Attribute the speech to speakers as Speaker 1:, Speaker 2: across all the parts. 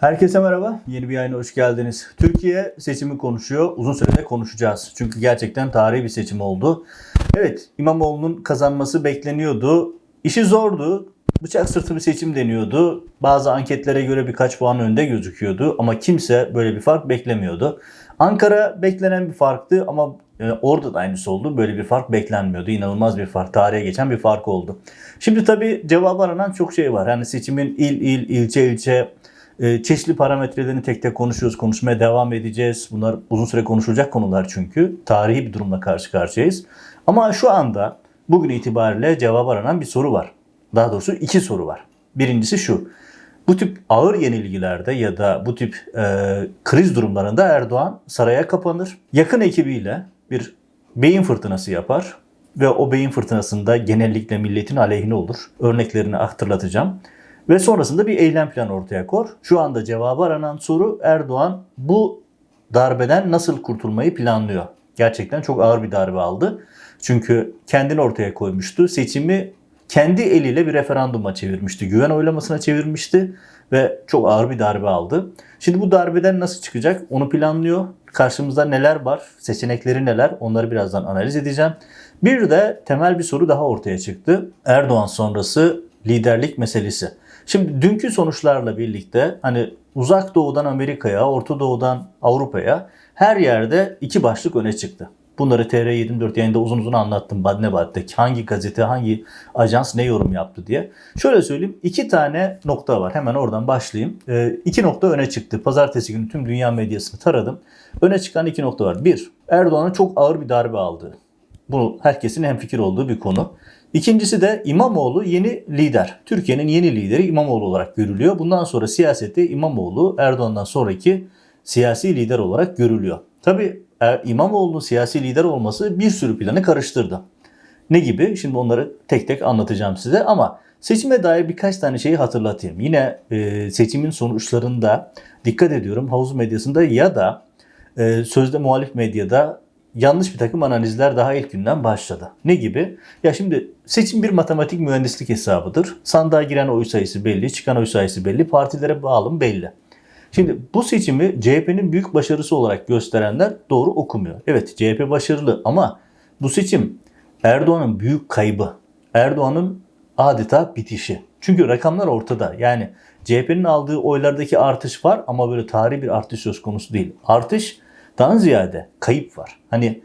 Speaker 1: Herkese merhaba. Yeni bir yayına hoş geldiniz. Türkiye seçimi konuşuyor. Uzun sürede konuşacağız. Çünkü gerçekten tarihi bir seçim oldu. Evet, İmamoğlu'nun kazanması bekleniyordu. İşi zordu. Bıçak sırtı bir seçim deniyordu. Bazı anketlere göre birkaç puan önde gözüküyordu ama kimse böyle bir fark beklemiyordu. Ankara beklenen bir farktı ama e, orada da aynısı oldu. Böyle bir fark beklenmiyordu. İnanılmaz bir fark. Tarihe geçen bir fark oldu. Şimdi tabii cevabı aranan çok şey var. Yani seçimin il il, ilçe ilçe çeşitli parametrelerini tek tek konuşuyoruz. Konuşmaya devam edeceğiz. Bunlar uzun süre konuşulacak konular çünkü. Tarihi bir durumla karşı karşıyayız. Ama şu anda bugün itibariyle cevap aranan bir soru var. Daha doğrusu iki soru var. Birincisi şu. Bu tip ağır yenilgilerde ya da bu tip e, kriz durumlarında Erdoğan saraya kapanır. Yakın ekibiyle bir beyin fırtınası yapar ve o beyin fırtınasında genellikle milletin aleyhine olur. Örneklerini hatırlatacağım. Ve sonrasında bir eylem planı ortaya kor. Şu anda cevabı aranan soru Erdoğan bu darbeden nasıl kurtulmayı planlıyor? Gerçekten çok ağır bir darbe aldı. Çünkü kendini ortaya koymuştu. Seçimi kendi eliyle bir referanduma çevirmişti. Güven oylamasına çevirmişti ve çok ağır bir darbe aldı. Şimdi bu darbeden nasıl çıkacak onu planlıyor. Karşımızda neler var, seçenekleri neler onları birazdan analiz edeceğim. Bir de temel bir soru daha ortaya çıktı. Erdoğan sonrası liderlik meselesi. Şimdi dünkü sonuçlarla birlikte hani uzak doğudan Amerika'ya, Orta Doğu'dan Avrupa'ya her yerde iki başlık öne çıktı. Bunları TR24 yayında uzun uzun anlattım Badne Bad'deki hangi gazete, hangi ajans ne yorum yaptı diye. Şöyle söyleyeyim iki tane nokta var. Hemen oradan başlayayım. E, iki nokta öne çıktı. Pazartesi günü tüm dünya medyasını taradım. Öne çıkan iki nokta var. Bir, Erdoğan'ın çok ağır bir darbe aldığı. Bu herkesin hemfikir olduğu bir konu. İkincisi de İmamoğlu yeni lider. Türkiye'nin yeni lideri İmamoğlu olarak görülüyor. Bundan sonra siyasette İmamoğlu Erdoğan'dan sonraki siyasi lider olarak görülüyor. Tabi İmamoğlu'nun siyasi lider olması bir sürü planı karıştırdı. Ne gibi? Şimdi onları tek tek anlatacağım size ama seçime dair birkaç tane şeyi hatırlatayım. Yine e, seçimin sonuçlarında dikkat ediyorum havuz medyasında ya da e, sözde muhalif medyada yanlış bir takım analizler daha ilk günden başladı. Ne gibi? Ya şimdi seçim bir matematik mühendislik hesabıdır. Sandığa giren oy sayısı belli, çıkan oy sayısı belli, partilere bağlım belli. Şimdi bu seçimi CHP'nin büyük başarısı olarak gösterenler doğru okumuyor. Evet CHP başarılı ama bu seçim Erdoğan'ın büyük kaybı. Erdoğan'ın adeta bitişi. Çünkü rakamlar ortada. Yani CHP'nin aldığı oylardaki artış var ama böyle tarihi bir artış söz konusu değil. Artış daha ziyade kayıp var. Hani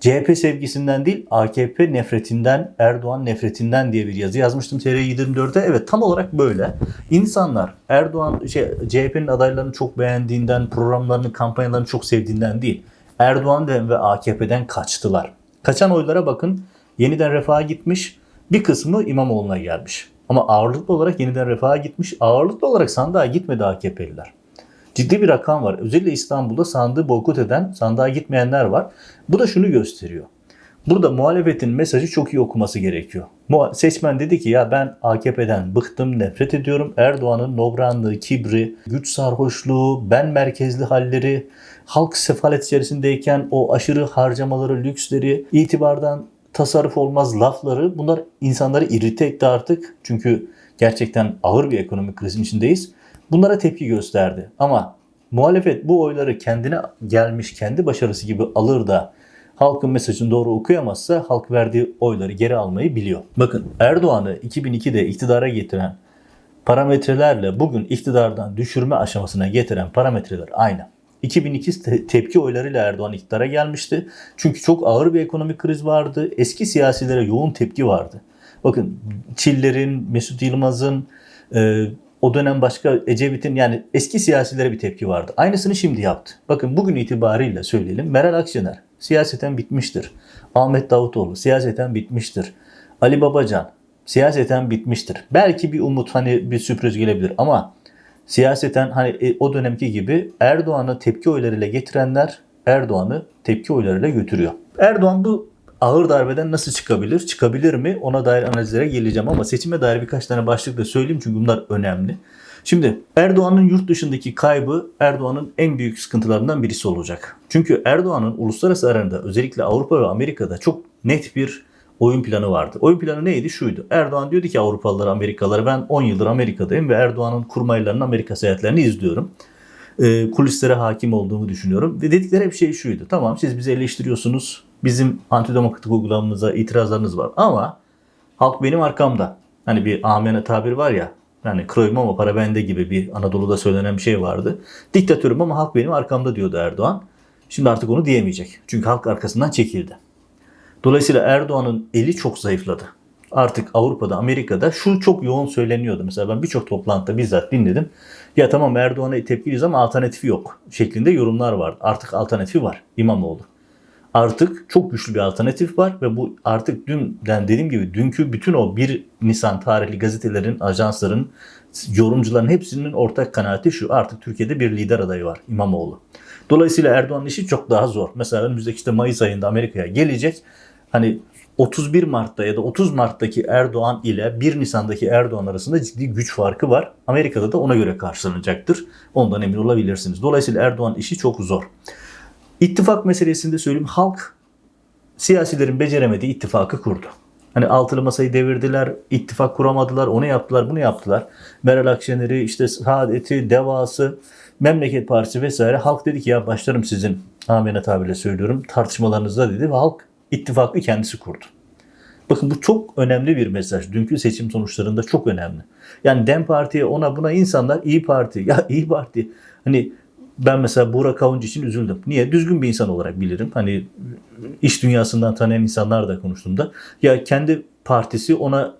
Speaker 1: CHP sevgisinden değil AKP nefretinden, Erdoğan nefretinden diye bir yazı yazmıştım TR24'de. Evet tam olarak böyle. İnsanlar Erdoğan şey, CHP'nin adaylarını çok beğendiğinden, programlarını, kampanyalarını çok sevdiğinden değil. Erdoğan'dan ve AKP'den kaçtılar. Kaçan oylara bakın. Yeniden refaha gitmiş. Bir kısmı İmamoğlu'na gelmiş. Ama ağırlıklı olarak yeniden refaha gitmiş. Ağırlıklı olarak sandığa gitmedi AKP'liler. Ciddi bir rakam var. Özellikle İstanbul'da sandığı boykot eden, sandığa gitmeyenler var. Bu da şunu gösteriyor. Burada muhalefetin mesajı çok iyi okuması gerekiyor. Seçmen dedi ki ya ben AKP'den bıktım, nefret ediyorum. Erdoğan'ın nobranlığı, kibri, güç sarhoşluğu, ben merkezli halleri, halk sefalet içerisindeyken o aşırı harcamaları, lüksleri, itibardan tasarruf olmaz lafları bunlar insanları irite etti artık. Çünkü gerçekten ağır bir ekonomik krizin içindeyiz. Bunlara tepki gösterdi. Ama muhalefet bu oyları kendine gelmiş, kendi başarısı gibi alır da halkın mesajını doğru okuyamazsa halk verdiği oyları geri almayı biliyor. Bakın Erdoğan'ı 2002'de iktidara getiren parametrelerle bugün iktidardan düşürme aşamasına getiren parametreler aynı. 2002 te- tepki oylarıyla Erdoğan iktidara gelmişti. Çünkü çok ağır bir ekonomik kriz vardı. Eski siyasilere yoğun tepki vardı. Bakın Çiller'in, Mesut Yılmaz'ın, o dönem başka Ecevit'in yani eski siyasilere bir tepki vardı. Aynısını şimdi yaptı. Bakın bugün itibariyle söyleyelim. Meral Akşener siyaseten bitmiştir. Ahmet Davutoğlu siyaseten bitmiştir. Ali Babacan siyaseten bitmiştir. Belki bir umut hani bir sürpriz gelebilir ama siyaseten hani e, o dönemki gibi Erdoğan'ı tepki oylarıyla getirenler Erdoğan'ı tepki oylarıyla götürüyor. Erdoğan bu ağır darbeden nasıl çıkabilir? Çıkabilir mi? Ona dair analizlere geleceğim ama seçime dair birkaç tane başlık da söyleyeyim çünkü bunlar önemli. Şimdi Erdoğan'ın yurt dışındaki kaybı Erdoğan'ın en büyük sıkıntılarından birisi olacak. Çünkü Erdoğan'ın uluslararası arenada özellikle Avrupa ve Amerika'da çok net bir oyun planı vardı. Oyun planı neydi? Şuydu. Erdoğan diyordu ki Avrupalılara, Amerikalılara ben 10 yıldır Amerika'dayım ve Erdoğan'ın kurmaylarının Amerika seyahatlerini izliyorum. E, kulislere hakim olduğumu düşünüyorum. Ve dedikleri hep şey şuydu. Tamam siz bizi eleştiriyorsunuz. Bizim antidemokratik uygulamamıza itirazlarınız var. Ama halk benim arkamda. Hani bir amene tabir var ya. Yani kroyum ama para bende gibi bir Anadolu'da söylenen bir şey vardı. Diktatörüm ama halk benim arkamda diyordu Erdoğan. Şimdi artık onu diyemeyecek. Çünkü halk arkasından çekildi. Dolayısıyla Erdoğan'ın eli çok zayıfladı. Artık Avrupa'da, Amerika'da şu çok yoğun söyleniyordu. Mesela ben birçok toplantıda bizzat dinledim. Ya tamam Erdoğan'a tepkiliyiz ama alternatifi yok şeklinde yorumlar vardı. Artık alternatifi var İmamoğlu. Artık çok güçlü bir alternatif var ve bu artık dünden dediğim gibi dünkü bütün o 1 Nisan tarihli gazetelerin, ajansların, yorumcuların hepsinin ortak kanaati şu. Artık Türkiye'de bir lider adayı var İmamoğlu. Dolayısıyla Erdoğan'ın işi çok daha zor. Mesela önümüzdeki işte Mayıs ayında Amerika'ya gelecek. Hani 31 Mart'ta ya da 30 Mart'taki Erdoğan ile 1 Nisan'daki Erdoğan arasında ciddi güç farkı var. Amerika'da da ona göre karşılanacaktır. Ondan emin olabilirsiniz. Dolayısıyla Erdoğan işi çok zor. İttifak meselesinde söyleyeyim halk siyasilerin beceremediği ittifakı kurdu. Hani altılı masayı devirdiler, ittifak kuramadılar, onu yaptılar, bunu yaptılar. Meral Akşener'i, işte Saadet'i, Devası, Memleket Partisi vesaire. Halk dedi ki ya başlarım sizin amene tabirle söylüyorum tartışmalarınızda dedi ve halk ittifakı kendisi kurdu. Bakın bu çok önemli bir mesaj. Dünkü seçim sonuçlarında çok önemli. Yani DEM Parti'ye ona buna insanlar İyi Parti. Ya İyi Parti. Hani ben mesela Burak Avuncu için üzüldüm. Niye? Düzgün bir insan olarak bilirim. Hani iş dünyasından tanıyan insanlar da konuştuğumda. Ya kendi partisi ona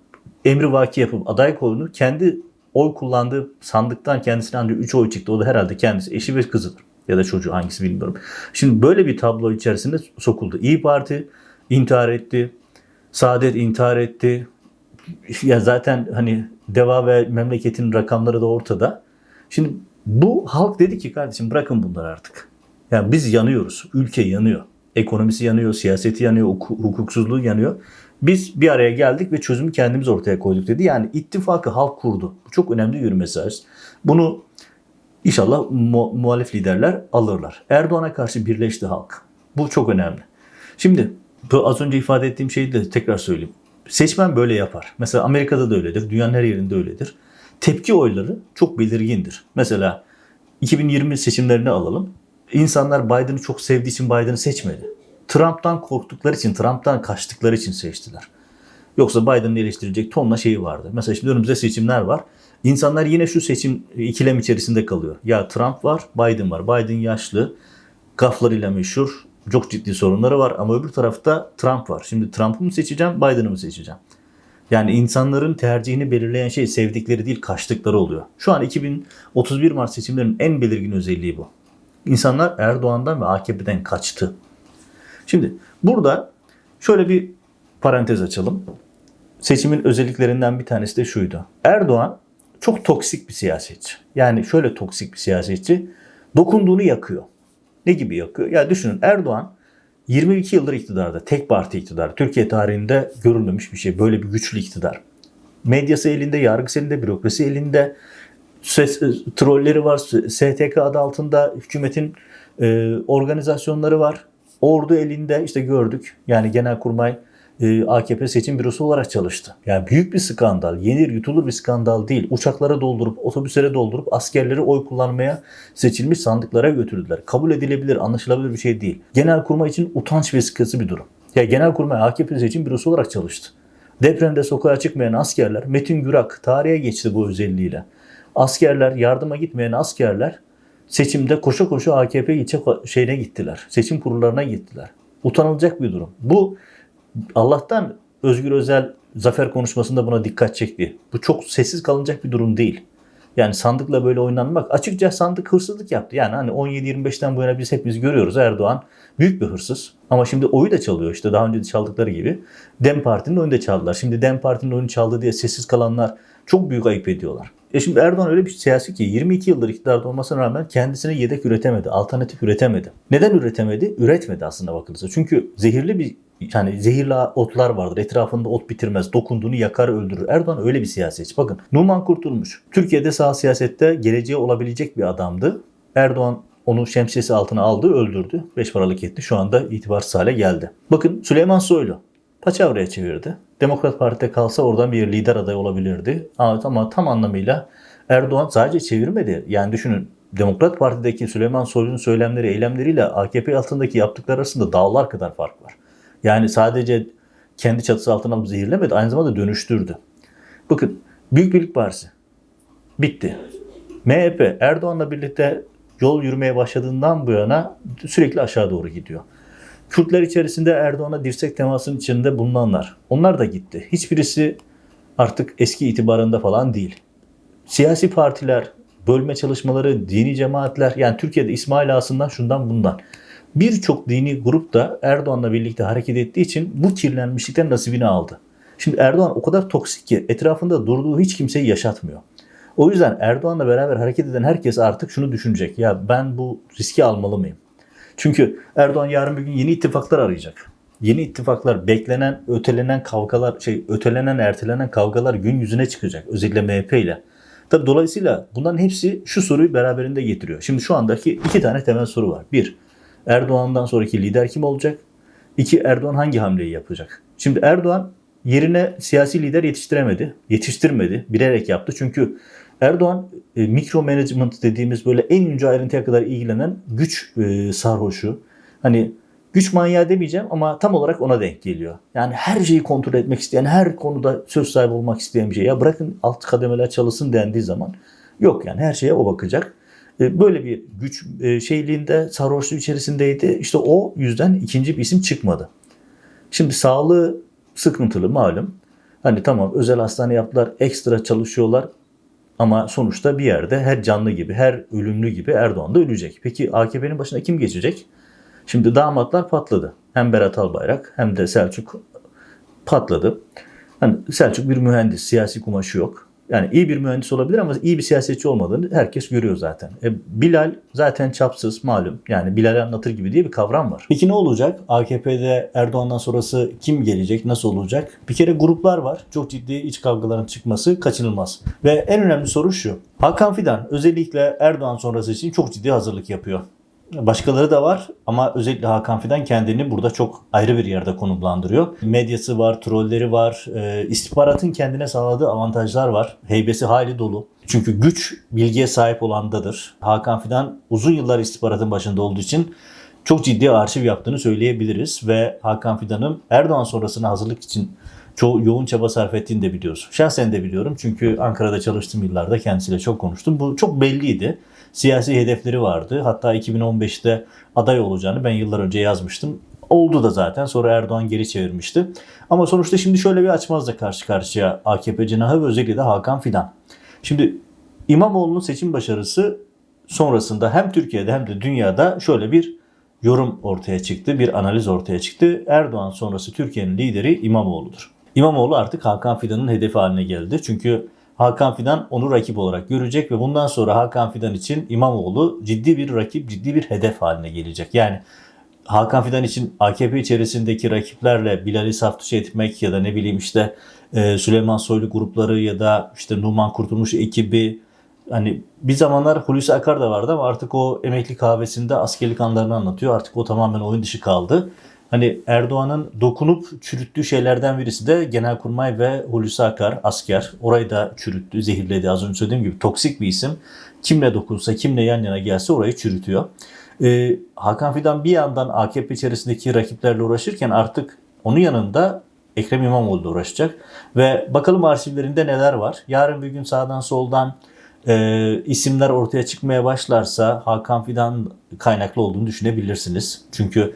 Speaker 1: emri vaki yapıp aday koyunu kendi oy kullandığı sandıktan kendisine ancak 3 oy çıktı. O da herhalde kendisi eşi ve kızıdır. Ya da çocuğu hangisi bilmiyorum. Şimdi böyle bir tablo içerisinde sokuldu. İyi Parti intihar etti. Saadet intihar etti. Ya zaten hani Deva ve memleketin rakamları da ortada. Şimdi bu halk dedi ki kardeşim bırakın bunları artık. Yani biz yanıyoruz. Ülke yanıyor. Ekonomisi yanıyor, siyaseti yanıyor, hukuksuzluğu yanıyor. Biz bir araya geldik ve çözümü kendimiz ortaya koyduk dedi. Yani ittifakı halk kurdu. Bu çok önemli bir mesaj. Bunu inşallah mu- muhalif liderler alırlar. Erdoğan'a karşı birleşti halk. Bu çok önemli. Şimdi bu az önce ifade ettiğim şeyi de tekrar söyleyeyim. Seçmen böyle yapar. Mesela Amerika'da da öyledir. Dünyanın her yerinde öyledir. Tepki oyları çok belirgindir. Mesela 2020 seçimlerini alalım. İnsanlar Biden'ı çok sevdiği için Biden'ı seçmedi. Trump'tan korktukları için, Trump'tan kaçtıkları için seçtiler. Yoksa Biden'ı eleştirecek tonla şeyi vardı. Mesela şimdi önümüzde seçimler var. İnsanlar yine şu seçim ikilem içerisinde kalıyor. Ya Trump var, Biden var. Biden yaşlı, gaflarıyla meşhur, çok ciddi sorunları var ama öbür tarafta Trump var. Şimdi Trump'ı mı seçeceğim, Biden'ı mı seçeceğim? Yani insanların tercihini belirleyen şey sevdikleri değil kaçtıkları oluyor. Şu an 2031 Mart seçimlerinin en belirgin özelliği bu. İnsanlar Erdoğan'dan ve AKP'den kaçtı. Şimdi burada şöyle bir parantez açalım. Seçimin özelliklerinden bir tanesi de şuydu. Erdoğan çok toksik bir siyasetçi. Yani şöyle toksik bir siyasetçi. Dokunduğunu yakıyor. Ne gibi yakıyor? Ya düşünün Erdoğan 22 yıldır iktidarda. Tek parti iktidar. Türkiye tarihinde görülmemiş bir şey. Böyle bir güçlü iktidar. Medyası elinde, yargısı elinde, bürokrasi elinde. Ses, e, trolleri var. STK adı altında hükümetin e, organizasyonları var. Ordu elinde işte gördük. Yani Genelkurmay e, AKP seçim bürosu olarak çalıştı. Yani büyük bir skandal, yenir yutulur bir skandal değil. Uçaklara doldurup, otobüslere doldurup askerleri oy kullanmaya seçilmiş sandıklara götürdüler. Kabul edilebilir, anlaşılabilir bir şey değil. Genelkurmay için utanç vesikası bir durum. Ya Genelkurmay AKP seçim bürosu olarak çalıştı. Depremde sokağa çıkmayan askerler, Metin Gürak tarihe geçti bu özelliğiyle. Askerler, yardıma gitmeyen askerler seçimde koşa koşa AKP ilçe şeyine gittiler. Seçim kurullarına gittiler. Utanılacak bir durum. Bu Allah'tan Özgür Özel zafer konuşmasında buna dikkat çekti. Bu çok sessiz kalınacak bir durum değil. Yani sandıkla böyle oynanmak açıkça sandık hırsızlık yaptı. Yani hani 17-25'ten bu yana biz hepimiz görüyoruz Erdoğan büyük bir hırsız. Ama şimdi oyu da çalıyor işte daha önce de çaldıkları gibi. Dem Parti'nin oyunu da çaldılar. Şimdi Dem Parti'nin oyunu çaldı diye sessiz kalanlar çok büyük ayıp ediyorlar. E şimdi Erdoğan öyle bir siyasi ki 22 yıldır iktidarda olmasına rağmen kendisine yedek üretemedi, alternatif üretemedi. Neden üretemedi? Üretmedi aslında bakılırsa. Çünkü zehirli bir yani zehirli otlar vardır. Etrafında ot bitirmez. Dokunduğunu yakar öldürür. Erdoğan öyle bir siyasetçi. Bakın Numan Kurtulmuş. Türkiye'de sağ siyasette geleceği olabilecek bir adamdı. Erdoğan onu şemsiyesi altına aldı, öldürdü. Beş paralık etti. Şu anda itibarsız hale geldi. Bakın Süleyman Soylu. paçavraya çevirdi. Demokrat Parti'de kalsa oradan bir lider adayı olabilirdi. Ama tam anlamıyla Erdoğan sadece çevirmedi. Yani düşünün Demokrat Parti'deki Süleyman Soylu'nun söylemleri, eylemleriyle AKP altındaki yaptıkları arasında dağlar kadar fark var. Yani sadece kendi çatısı altına alıp zehirlemedi, aynı zamanda dönüştürdü. Bakın Büyük Birlik Partisi bitti. MHP Erdoğan'la birlikte yol yürümeye başladığından bu yana sürekli aşağı doğru gidiyor. Kürtler içerisinde Erdoğan'a dirsek temasının içinde bulunanlar. Onlar da gitti. Hiçbirisi artık eski itibarında falan değil. Siyasi partiler, bölme çalışmaları, dini cemaatler yani Türkiye'de İsmail Ağası'ndan şundan bundan. Birçok dini grup da Erdoğan'la birlikte hareket ettiği için bu kirlenmişlikten nasibini aldı. Şimdi Erdoğan o kadar toksik ki etrafında durduğu hiç kimseyi yaşatmıyor. O yüzden Erdoğan'la beraber hareket eden herkes artık şunu düşünecek. Ya ben bu riski almalı mıyım? Çünkü Erdoğan yarın bir gün yeni ittifaklar arayacak. Yeni ittifaklar, beklenen, ötelenen kavgalar, şey ötelenen, ertelenen kavgalar gün yüzüne çıkacak. Özellikle MHP ile. Tabi dolayısıyla bunların hepsi şu soruyu beraberinde getiriyor. Şimdi şu andaki iki tane temel soru var. Bir, Erdoğan'dan sonraki lider kim olacak? İki, Erdoğan hangi hamleyi yapacak? Şimdi Erdoğan yerine siyasi lider yetiştiremedi. Yetiştirmedi. Bilerek yaptı. Çünkü Erdoğan e, mikro management dediğimiz böyle en ince ayrıntıya kadar ilgilenen güç e, sarhoşu. Hani güç manyağı demeyeceğim ama tam olarak ona denk geliyor. Yani her şeyi kontrol etmek isteyen, her konuda söz sahibi olmak isteyen bir şey. Ya bırakın alt kademeler çalışsın dendiği zaman yok yani her şeye o bakacak. E, böyle bir güç e, şeyliğinde sarhoşluğu içerisindeydi. İşte o yüzden ikinci bir isim çıkmadı. Şimdi sağlığı sıkıntılı malum. Hani tamam özel hastane yaptılar, ekstra çalışıyorlar. Ama sonuçta bir yerde her canlı gibi, her ölümlü gibi Erdoğan da ölecek. Peki AKP'nin başına kim geçecek? Şimdi damatlar patladı. Hem Berat Albayrak hem de Selçuk patladı. Hani Selçuk bir mühendis, siyasi kumaşı yok. Yani iyi bir mühendis olabilir ama iyi bir siyasetçi olmadığını herkes görüyor zaten. E, Bilal zaten çapsız malum. Yani Bilal anlatır gibi diye bir kavram var. Peki ne olacak? AKP'de Erdoğan'dan sonrası kim gelecek? Nasıl olacak? Bir kere gruplar var. Çok ciddi iç kavgaların çıkması kaçınılmaz. Ve en önemli soru şu. Hakan Fidan özellikle Erdoğan sonrası için çok ciddi hazırlık yapıyor. Başkaları da var ama özellikle Hakan Fidan kendini burada çok ayrı bir yerde konumlandırıyor. Medyası var, trolleri var, e, istihbaratın kendine sağladığı avantajlar var. Heybesi hali dolu. Çünkü güç bilgiye sahip olandadır. Hakan Fidan uzun yıllar istihbaratın başında olduğu için çok ciddi arşiv yaptığını söyleyebiliriz ve Hakan Fidan'ın Erdoğan sonrasına hazırlık için çok yoğun çaba sarf ettiğini de biliyoruz. Şahsen de biliyorum çünkü Ankara'da çalıştığım yıllarda kendisiyle çok konuştum. Bu çok belliydi siyasi hedefleri vardı. Hatta 2015'te aday olacağını ben yıllar önce yazmıştım. Oldu da zaten. Sonra Erdoğan geri çevirmişti. Ama sonuçta şimdi şöyle bir açmazla karşı karşıya AKP cenahı ve özellikle de Hakan Fidan. Şimdi İmamoğlu'nun seçim başarısı sonrasında hem Türkiye'de hem de dünyada şöyle bir yorum ortaya çıktı, bir analiz ortaya çıktı. Erdoğan sonrası Türkiye'nin lideri İmamoğlu'dur. İmamoğlu artık Hakan Fidan'ın hedefi haline geldi. Çünkü Hakan Fidan onu rakip olarak görecek ve bundan sonra Hakan Fidan için İmamoğlu ciddi bir rakip, ciddi bir hedef haline gelecek. Yani Hakan Fidan için AKP içerisindeki rakiplerle Bilal'i saf etmek ya da ne bileyim işte e, Süleyman Soylu grupları ya da işte Numan Kurtulmuş ekibi hani bir zamanlar Hulusi Akar da vardı ama artık o emekli kahvesinde askerlik anlarını anlatıyor. Artık o tamamen oyun dışı kaldı. Hani Erdoğan'ın dokunup çürüttüğü şeylerden birisi de Genelkurmay ve Hulusi Akar, asker. Orayı da çürüttü, zehirledi. Az önce söylediğim gibi toksik bir isim. Kimle dokunsa, kimle yan yana gelse orayı çürütüyor. Ee, Hakan Fidan bir yandan AKP içerisindeki rakiplerle uğraşırken artık onun yanında Ekrem İmamoğlu uğraşacak. Ve bakalım arşivlerinde neler var. Yarın bir gün sağdan soldan e, isimler ortaya çıkmaya başlarsa Hakan Fidan kaynaklı olduğunu düşünebilirsiniz. Çünkü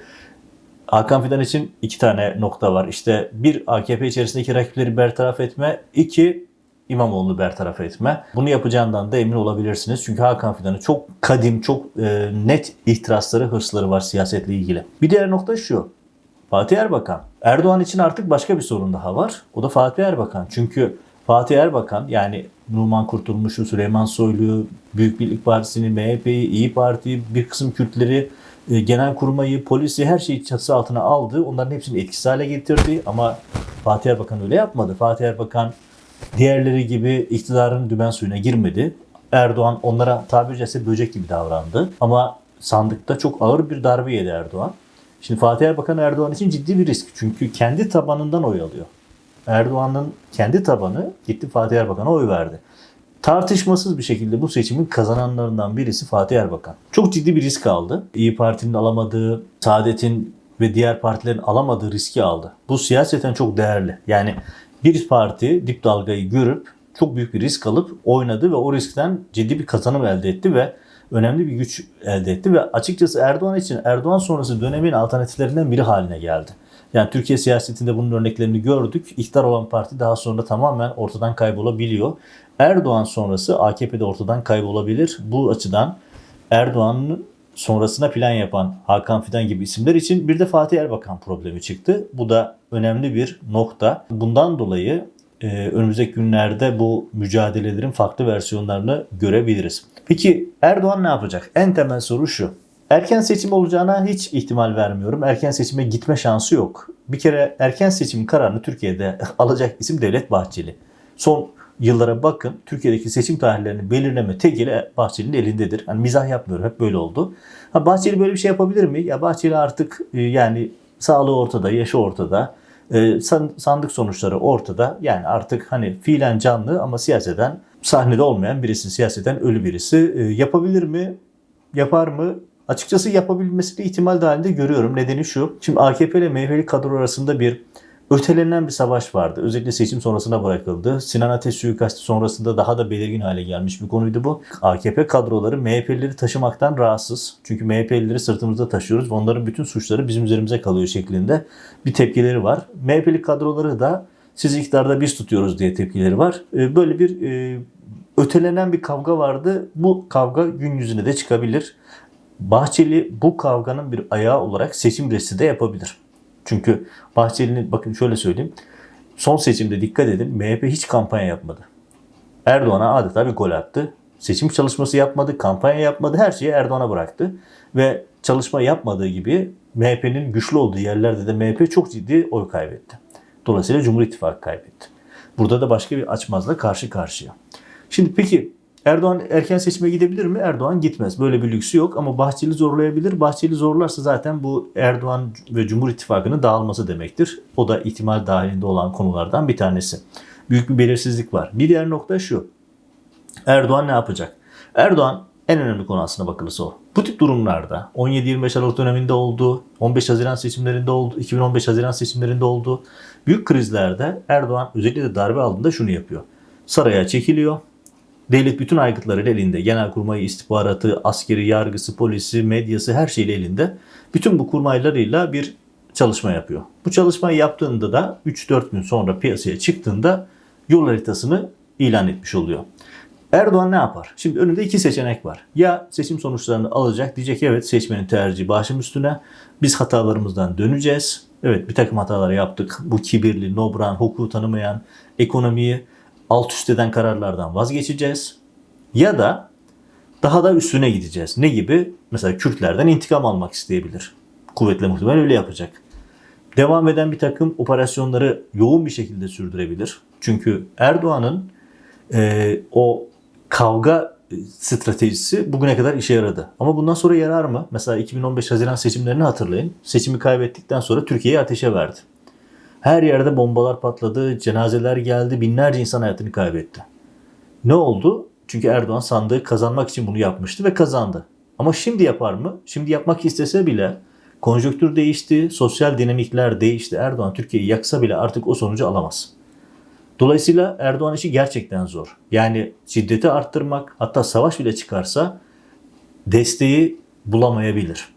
Speaker 1: Hakan Fidan için iki tane nokta var. İşte bir AKP içerisindeki rakipleri bertaraf etme, iki İmamoğlu'nu bertaraf etme. Bunu yapacağından da emin olabilirsiniz. Çünkü Hakan Fidan'ın çok kadim, çok e, net ihtirasları, hırsları var siyasetle ilgili. Bir diğer nokta şu. Fatih Erbakan. Erdoğan için artık başka bir sorun daha var. O da Fatih Erbakan. Çünkü Fatih Erbakan yani Numan Kurtulmuş'u, Süleyman Soylu'yu, Büyük Birlik Partisi'ni, MHP'yi, İyi Parti'yi, bir kısım Kürtleri genel kurmayı, polisi her şeyi çatısı altına aldı. Onların hepsini etkisiz hale getirdi. Ama Fatih Erbakan öyle yapmadı. Fatih Erbakan diğerleri gibi iktidarın dümen suyuna girmedi. Erdoğan onlara tabiri caizse böcek gibi davrandı. Ama sandıkta çok ağır bir darbe yedi Erdoğan. Şimdi Fatih Erbakan Erdoğan için ciddi bir risk. Çünkü kendi tabanından oy alıyor. Erdoğan'ın kendi tabanı gitti Fatih Erbakan'a oy verdi. Tartışmasız bir şekilde bu seçimin kazananlarından birisi Fatih Erbakan. Çok ciddi bir risk aldı. İyi Parti'nin alamadığı, Saadet'in ve diğer partilerin alamadığı riski aldı. Bu siyaseten çok değerli. Yani bir parti dip dalgayı görüp çok büyük bir risk alıp oynadı ve o riskten ciddi bir kazanım elde etti ve önemli bir güç elde etti ve açıkçası Erdoğan için Erdoğan sonrası dönemin alternatiflerinden biri haline geldi. Yani Türkiye siyasetinde bunun örneklerini gördük. İktidar olan parti daha sonra tamamen ortadan kaybolabiliyor. Erdoğan sonrası AKP'de ortadan kaybolabilir. Bu açıdan Erdoğan'ın sonrasına plan yapan Hakan Fidan gibi isimler için bir de Fatih Erbakan problemi çıktı. Bu da önemli bir nokta. Bundan dolayı e, önümüzdeki günlerde bu mücadelelerin farklı versiyonlarını görebiliriz. Peki Erdoğan ne yapacak? En temel soru şu. Erken seçim olacağına hiç ihtimal vermiyorum. Erken seçime gitme şansı yok. Bir kere erken seçim kararını Türkiye'de alacak isim Devlet Bahçeli. Son yıllara bakın Türkiye'deki seçim tarihlerini belirleme tekeli Bahçeli'nin elindedir. Hani mizah yapmıyorum hep böyle oldu. Ha Bahçeli böyle bir şey yapabilir mi? Ya Bahçeli artık e, yani sağlığı ortada, yaşı ortada. E, sandık sonuçları ortada. Yani artık hani fiilen canlı ama siyaseten sahnede olmayan birisi, siyaseten ölü birisi. E, yapabilir mi? Yapar mı? Açıkçası yapabilmesi de ihtimal dahilinde görüyorum. Nedeni şu. Şimdi AKP ile MHP'li kadro arasında bir ötelenen bir savaş vardı. Özellikle seçim sonrasına bırakıldı. Sinan Ateş suikastı sonrasında daha da belirgin hale gelmiş bir konuydu bu. AKP kadroları MHP'lileri taşımaktan rahatsız. Çünkü MHP'lileri sırtımızda taşıyoruz ve onların bütün suçları bizim üzerimize kalıyor şeklinde bir tepkileri var. MHP'li kadroları da siz iktidarda biz tutuyoruz diye tepkileri var. Ee, böyle bir e, ötelenen bir kavga vardı. Bu kavga gün yüzüne de çıkabilir. Bahçeli bu kavganın bir ayağı olarak seçim resti de yapabilir. Çünkü Bahçeli'nin bakın şöyle söyleyeyim. Son seçimde dikkat edin MHP hiç kampanya yapmadı. Erdoğan'a adeta bir gol attı. Seçim çalışması yapmadı, kampanya yapmadı, her şeyi Erdoğan'a bıraktı. Ve çalışma yapmadığı gibi MHP'nin güçlü olduğu yerlerde de MHP çok ciddi oy kaybetti. Dolayısıyla Cumhur İttifakı kaybetti. Burada da başka bir açmazla karşı karşıya. Şimdi peki Erdoğan erken seçime gidebilir mi? Erdoğan gitmez. Böyle bir lüksü yok ama Bahçeli zorlayabilir. Bahçeli zorlarsa zaten bu Erdoğan ve Cumhur İttifakı'nın dağılması demektir. O da ihtimal dahilinde olan konulardan bir tanesi. Büyük bir belirsizlik var. Bir diğer nokta şu. Erdoğan ne yapacak? Erdoğan en önemli konu aslında bakılırsa o. Bu tip durumlarda 17-25 Aralık döneminde oldu, 15 Haziran seçimlerinde oldu, 2015 Haziran seçimlerinde oldu. Büyük krizlerde Erdoğan özellikle de darbe aldığında şunu yapıyor. Saraya çekiliyor, Devlet bütün aygıtları elinde. Genelkurmay istihbaratı, askeri yargısı, polisi, medyası her şeyle elinde. Bütün bu kurmaylarıyla bir çalışma yapıyor. Bu çalışmayı yaptığında da 3-4 gün sonra piyasaya çıktığında yol haritasını ilan etmiş oluyor. Erdoğan ne yapar? Şimdi önünde iki seçenek var. Ya seçim sonuçlarını alacak diyecek evet seçmenin tercihi başım üstüne. Biz hatalarımızdan döneceğiz. Evet bir takım hatalar yaptık. Bu kibirli, nobran, hukuku tanımayan, ekonomiyi alt üst eden kararlardan vazgeçeceğiz. Ya da daha da üstüne gideceğiz. Ne gibi? Mesela Kürtlerden intikam almak isteyebilir. Kuvvetle muhtemelen öyle yapacak. Devam eden bir takım operasyonları yoğun bir şekilde sürdürebilir. Çünkü Erdoğan'ın e, o kavga stratejisi bugüne kadar işe yaradı. Ama bundan sonra yarar mı? Mesela 2015 Haziran seçimlerini hatırlayın. Seçimi kaybettikten sonra Türkiye'yi ateşe verdi. Her yerde bombalar patladı, cenazeler geldi, binlerce insan hayatını kaybetti. Ne oldu? Çünkü Erdoğan sandığı kazanmak için bunu yapmıştı ve kazandı. Ama şimdi yapar mı? Şimdi yapmak istese bile konjonktür değişti, sosyal dinamikler değişti. Erdoğan Türkiye'yi yaksa bile artık o sonucu alamaz. Dolayısıyla Erdoğan işi gerçekten zor. Yani şiddeti arttırmak hatta savaş bile çıkarsa desteği bulamayabilir.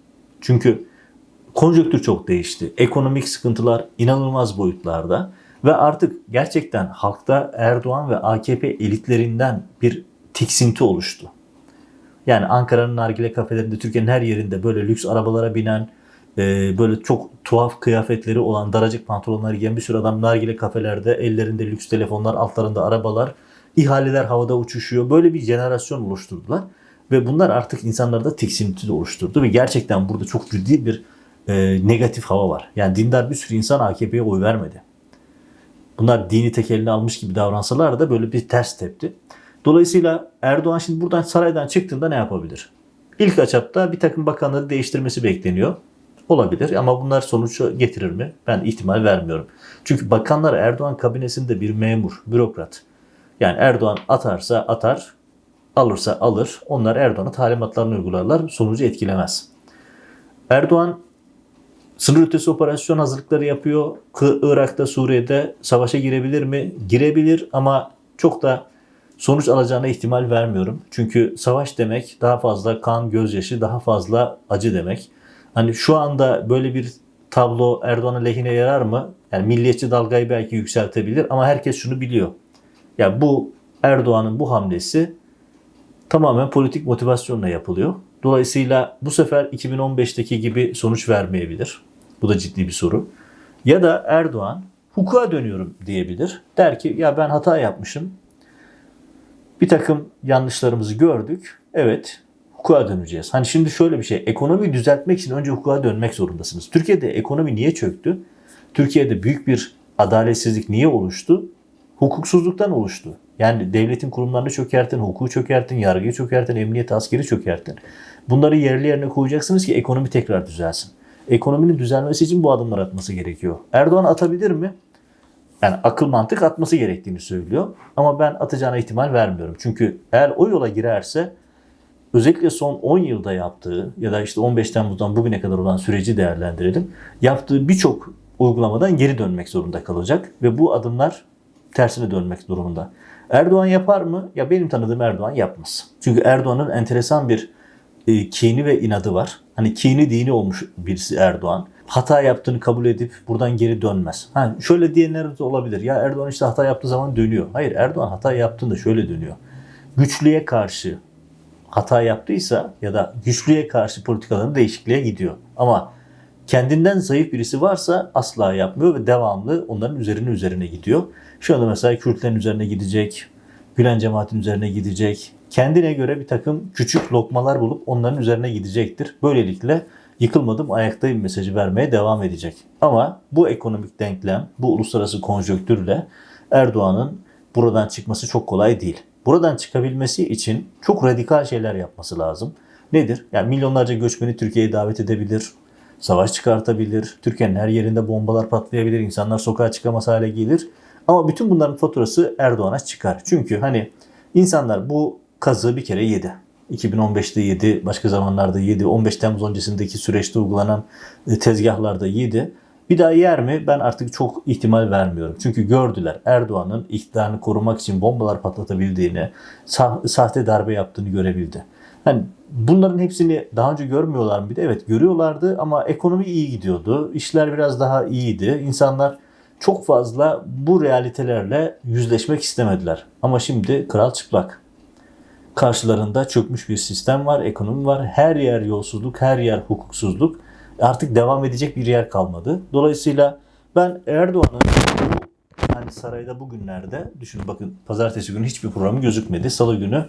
Speaker 1: Çünkü konjonktür çok değişti. Ekonomik sıkıntılar inanılmaz boyutlarda ve artık gerçekten halkta Erdoğan ve AKP elitlerinden bir tiksinti oluştu. Yani Ankara'nın nargile kafelerinde, Türkiye'nin her yerinde böyle lüks arabalara binen, e, böyle çok tuhaf kıyafetleri olan daracık pantolonlar giyen bir sürü adam nargile kafelerde ellerinde lüks telefonlar, altlarında arabalar, ihaleler havada uçuşuyor. Böyle bir jenerasyon oluşturdular. Ve bunlar artık insanlarda tiksinti de oluşturdu ve gerçekten burada çok ciddi bir e, negatif hava var. Yani dindar bir sürü insan AKP'ye oy vermedi. Bunlar dini tek eline almış gibi davransalar da böyle bir ters tepti. Dolayısıyla Erdoğan şimdi buradan saraydan çıktığında ne yapabilir? İlk açapta bir takım bakanları değiştirmesi bekleniyor. Olabilir ama bunlar sonuç getirir mi? Ben ihtimal vermiyorum. Çünkü bakanlar Erdoğan kabinesinde bir memur, bürokrat. Yani Erdoğan atarsa atar, alırsa alır. Onlar Erdoğan'ın talimatlarını uygularlar. Sonucu etkilemez. Erdoğan sınır ötesi operasyon hazırlıkları yapıyor. Irak'ta, Suriye'de savaşa girebilir mi? Girebilir ama çok da sonuç alacağına ihtimal vermiyorum. Çünkü savaş demek daha fazla kan, gözyaşı, daha fazla acı demek. Hani şu anda böyle bir tablo Erdoğan'ın lehine yarar mı? Yani milliyetçi dalgayı belki yükseltebilir ama herkes şunu biliyor. Ya bu Erdoğan'ın bu hamlesi tamamen politik motivasyonla yapılıyor. Dolayısıyla bu sefer 2015'teki gibi sonuç vermeyebilir. Bu da ciddi bir soru. Ya da Erdoğan hukuka dönüyorum diyebilir. Der ki ya ben hata yapmışım. Bir takım yanlışlarımızı gördük. Evet hukuka döneceğiz. Hani şimdi şöyle bir şey. Ekonomiyi düzeltmek için önce hukuka dönmek zorundasınız. Türkiye'de ekonomi niye çöktü? Türkiye'de büyük bir adaletsizlik niye oluştu? Hukuksuzluktan oluştu. Yani devletin kurumlarını çökertin, hukuku çökertin, yargıyı çökertin, emniyet, askeri çökertin. Bunları yerli yerine koyacaksınız ki ekonomi tekrar düzelsin. Ekonominin düzelmesi için bu adımlar atması gerekiyor. Erdoğan atabilir mi? Yani akıl mantık atması gerektiğini söylüyor. Ama ben atacağına ihtimal vermiyorum. Çünkü eğer o yola girerse özellikle son 10 yılda yaptığı ya da işte 15 Temmuz'dan bugüne kadar olan süreci değerlendirelim. Yaptığı birçok uygulamadan geri dönmek zorunda kalacak ve bu adımlar tersine dönmek durumunda. Erdoğan yapar mı? Ya benim tanıdığım Erdoğan yapmaz. Çünkü Erdoğan'ın enteresan bir e, kini ve inadı var. Hani kini dini olmuş birisi Erdoğan. Hata yaptığını kabul edip buradan geri dönmez. Ha, şöyle diyenler de olabilir. Ya Erdoğan işte hata yaptığı zaman dönüyor. Hayır Erdoğan hata yaptığında şöyle dönüyor. Güçlüye karşı hata yaptıysa ya da güçlüye karşı politikaların değişikliğe gidiyor. Ama kendinden zayıf birisi varsa asla yapmıyor ve devamlı onların üzerine üzerine gidiyor. Şu anda mesela Kürtlerin üzerine gidecek, Gülen cemaatin üzerine gidecek. Kendine göre bir takım küçük lokmalar bulup onların üzerine gidecektir. Böylelikle yıkılmadım ayaktayım mesajı vermeye devam edecek. Ama bu ekonomik denklem, bu uluslararası konjonktürle Erdoğan'ın buradan çıkması çok kolay değil. Buradan çıkabilmesi için çok radikal şeyler yapması lazım. Nedir? Yani milyonlarca göçmeni Türkiye'ye davet edebilir, savaş çıkartabilir, Türkiye'nin her yerinde bombalar patlayabilir, insanlar sokağa çıkamaz hale gelir. Ama bütün bunların faturası Erdoğan'a çıkar. Çünkü hani insanlar bu kazığı bir kere yedi. 2015'te yedi, başka zamanlarda yedi, 15 Temmuz öncesindeki süreçte uygulanan e, tezgahlarda yedi. Bir daha yer mi? Ben artık çok ihtimal vermiyorum. Çünkü gördüler Erdoğan'ın iktidarını korumak için bombalar patlatabildiğini, sah- sahte darbe yaptığını görebildi. Hani bunların hepsini daha önce görmüyorlar mıydı? Evet görüyorlardı ama ekonomi iyi gidiyordu. İşler biraz daha iyiydi. İnsanlar çok fazla bu realitelerle yüzleşmek istemediler. Ama şimdi kral çıplak. Karşılarında çökmüş bir sistem var, ekonomi var. Her yer yolsuzluk, her yer hukuksuzluk. Artık devam edecek bir yer kalmadı. Dolayısıyla ben Erdoğan'ın hani sarayda bugünlerde düşünün bakın pazartesi günü hiçbir programı gözükmedi. Salı günü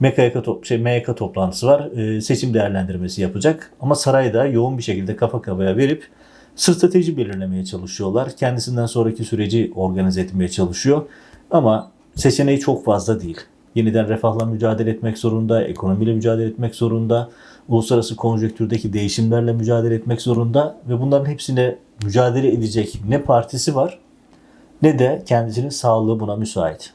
Speaker 1: MKK, top, şey, MYK toplantısı var. E, seçim değerlendirmesi yapacak. Ama sarayda yoğun bir şekilde kafa kafaya verip strateji belirlemeye çalışıyorlar. Kendisinden sonraki süreci organize etmeye çalışıyor. Ama seçeneği çok fazla değil. Yeniden refahla mücadele etmek zorunda, ekonomiyle mücadele etmek zorunda, uluslararası konjonktürdeki değişimlerle mücadele etmek zorunda ve bunların hepsine mücadele edecek ne partisi var ne de kendisinin sağlığı buna müsait.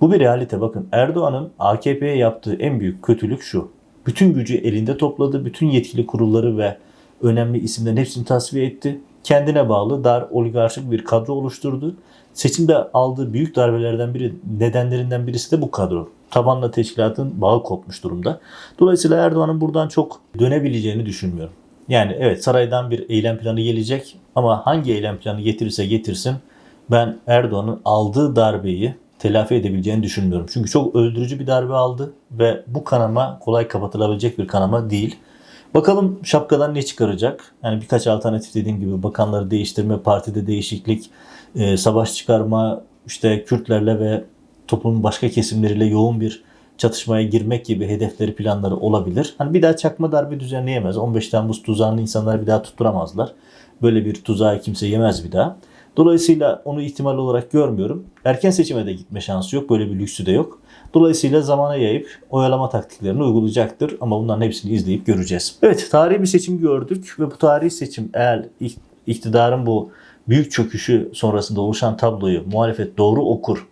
Speaker 1: Bu bir realite bakın. Erdoğan'ın AKP'ye yaptığı en büyük kötülük şu. Bütün gücü elinde topladı. Bütün yetkili kurulları ve önemli isimlerin hepsini tasfiye etti. Kendine bağlı dar oligarşik bir kadro oluşturdu. Seçimde aldığı büyük darbelerden biri nedenlerinden birisi de bu kadro. Tabanla teşkilatın bağı kopmuş durumda. Dolayısıyla Erdoğan'ın buradan çok dönebileceğini düşünmüyorum. Yani evet saraydan bir eylem planı gelecek ama hangi eylem planı getirirse getirsin ben Erdoğan'ın aldığı darbeyi telafi edebileceğini düşünmüyorum. Çünkü çok öldürücü bir darbe aldı ve bu kanama kolay kapatılabilecek bir kanama değil. Bakalım şapkadan ne çıkaracak? Yani birkaç alternatif dediğim gibi bakanları değiştirme, partide değişiklik, e, savaş çıkarma, işte Kürtlerle ve toplumun başka kesimleriyle yoğun bir çatışmaya girmek gibi hedefleri planları olabilir. Hani bir daha çakma darbe düzenleyemez. 15 Temmuz tuzağını insanlar bir daha tutturamazlar. Böyle bir tuzağı kimse yemez bir daha. Dolayısıyla onu ihtimal olarak görmüyorum. Erken seçime de gitme şansı yok. Böyle bir lüksü de yok. Dolayısıyla zamana yayıp oyalama taktiklerini uygulayacaktır ama bunların hepsini izleyip göreceğiz. Evet tarihi bir seçim gördük ve bu tarihi seçim eğer ik- iktidarın bu büyük çöküşü sonrasında oluşan tabloyu muhalefet doğru okur,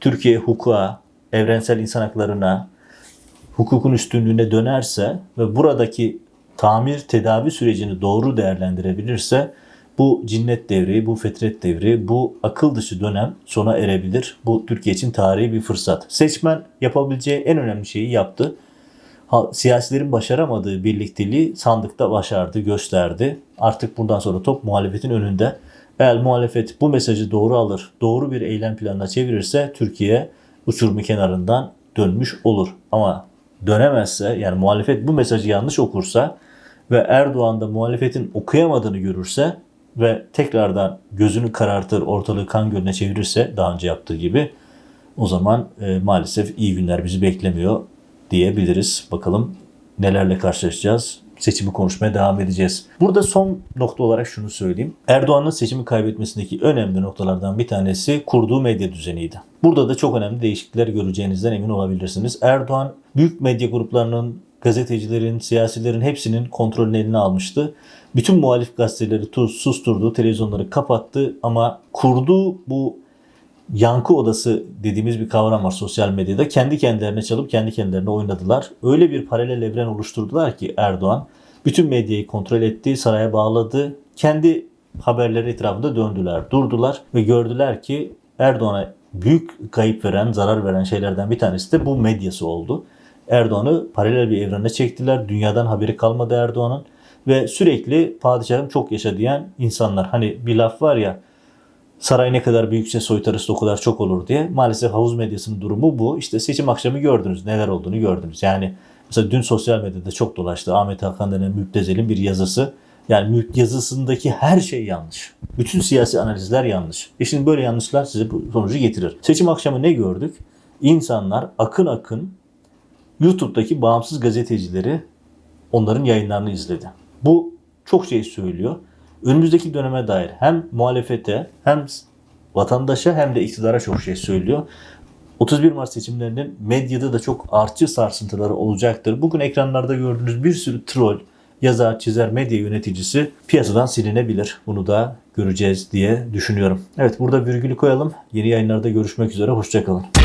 Speaker 1: Türkiye hukuka, evrensel insan haklarına, hukukun üstünlüğüne dönerse ve buradaki tamir tedavi sürecini doğru değerlendirebilirse bu cinnet devri, bu fetret devri, bu akıl dışı dönem sona erebilir. Bu Türkiye için tarihi bir fırsat. Seçmen yapabileceği en önemli şeyi yaptı. Siyasilerin başaramadığı birlikteliği sandıkta başardı, gösterdi. Artık bundan sonra top muhalefetin önünde. Eğer muhalefet bu mesajı doğru alır, doğru bir eylem planına çevirirse Türkiye uçurumu kenarından dönmüş olur. Ama dönemezse yani muhalefet bu mesajı yanlış okursa ve Erdoğan da muhalefetin okuyamadığını görürse ve tekrardan gözünü karartır, ortalığı kan gölüne çevirirse daha önce yaptığı gibi o zaman e, maalesef iyi günler bizi beklemiyor diyebiliriz. Bakalım nelerle karşılaşacağız. Seçimi konuşmaya devam edeceğiz. Burada son nokta olarak şunu söyleyeyim. Erdoğan'ın seçimi kaybetmesindeki önemli noktalardan bir tanesi kurduğu medya düzeniydi. Burada da çok önemli değişiklikler göreceğinizden emin olabilirsiniz. Erdoğan büyük medya gruplarının, gazetecilerin, siyasilerin hepsinin kontrolünü eline almıştı. Bütün muhalif gazeteleri tu- susturdu, televizyonları kapattı ama kurduğu bu yankı odası dediğimiz bir kavram var sosyal medyada. Kendi kendilerine çalıp kendi kendilerine oynadılar. Öyle bir paralel evren oluşturdular ki Erdoğan bütün medyayı kontrol etti, saraya bağladı. Kendi haberleri etrafında döndüler, durdular ve gördüler ki Erdoğan'a büyük kayıp veren, zarar veren şeylerden bir tanesi de bu medyası oldu. Erdoğan'ı paralel bir evrene çektiler. Dünyadan haberi kalmadı Erdoğan'ın. Ve sürekli padişahım çok yaşa diyen insanlar. Hani bir laf var ya saray ne kadar büyükse soytarısı o kadar çok olur diye. Maalesef havuz medyasının durumu bu. İşte seçim akşamı gördünüz. Neler olduğunu gördünüz. Yani mesela dün sosyal medyada çok dolaştı. Ahmet Hakan denen müptezelin bir yazısı. Yani yazısındaki her şey yanlış. Bütün siyasi analizler yanlış. E şimdi böyle yanlışlar size bu sonucu getirir. Seçim akşamı ne gördük? İnsanlar akın akın YouTube'daki bağımsız gazetecileri onların yayınlarını izledi. Bu çok şey söylüyor. Önümüzdeki döneme dair hem muhalefete hem vatandaşa hem de iktidara çok şey söylüyor. 31 Mart seçimlerinin medyada da çok artçı sarsıntıları olacaktır. Bugün ekranlarda gördüğünüz bir sürü troll, yazar, çizer, medya yöneticisi piyasadan silinebilir. Bunu da göreceğiz diye düşünüyorum. Evet burada virgülü koyalım. Yeni yayınlarda görüşmek üzere. Hoşçakalın.